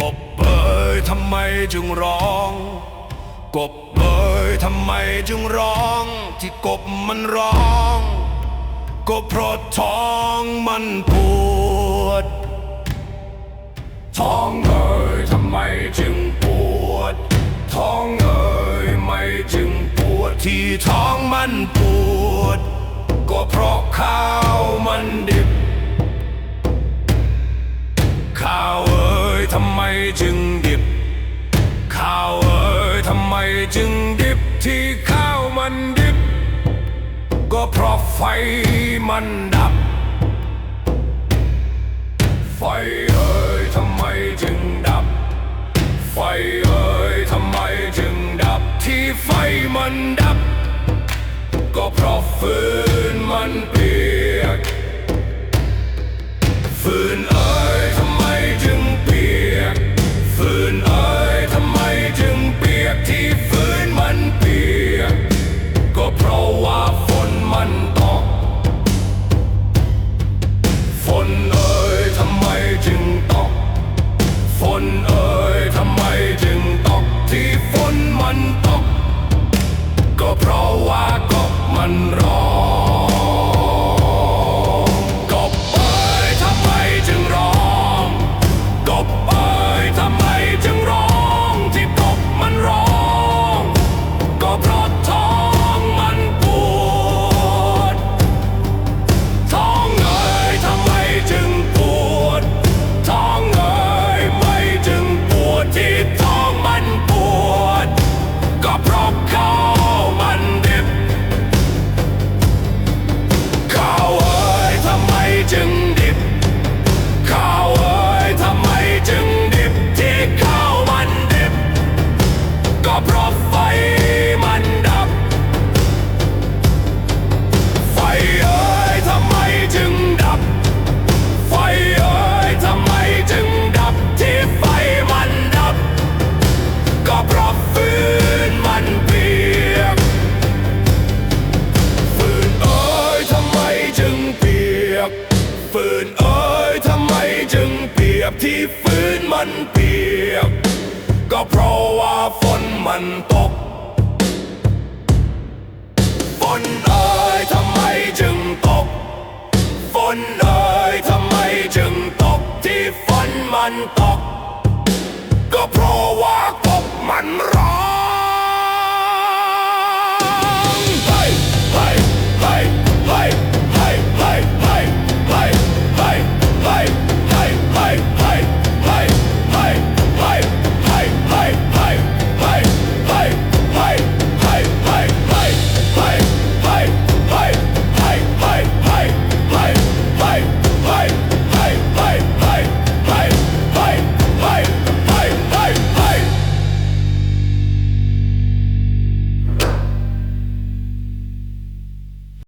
กบเบยทำไมจึงร้อง กบเอ๋ยทำไมจึงร้อง ที่กบมันร้อง ก็เพราะท้องมันปวด ท้องเอ๋ยทำไมจึงปวด ท้องเอ๋ยไม่จึงปวดที่ท้องมันปวด ก็เพราะข้าวมันดิบ ทำไมจึงดิบ ข้าวเอ๋ยทำไมจึงดิบที่ข้าวมันดิบ ก็เพราะไฟมันดับ ไฟเอ๋ยทำไมจึงดับ ไฟเอ๋ยทำไมจึงดับที่ไฟมันดับ ก็เพราะฟืนมันเปียก นเอ๋ยทำไมจึงตกที่ฝนมันตก ก็เพราะว่ากบมันร้องกบเอ๋ยทำไมจึงร้องกบเอ๋ยทำไมจึงร้องที่กบมันร้อง ก็เพราะท้อง ฟืนเอ๋ยทำไมจึงเปียกที่ฟืนมันเปียก ก็เพราะว่าฝนมันตก ฝนเอ๋ยทำไมจึงตก ฝนเอ๋ยทำไมจึงตกที่ฝนมันตก ก็เพราะว่ากบมันร้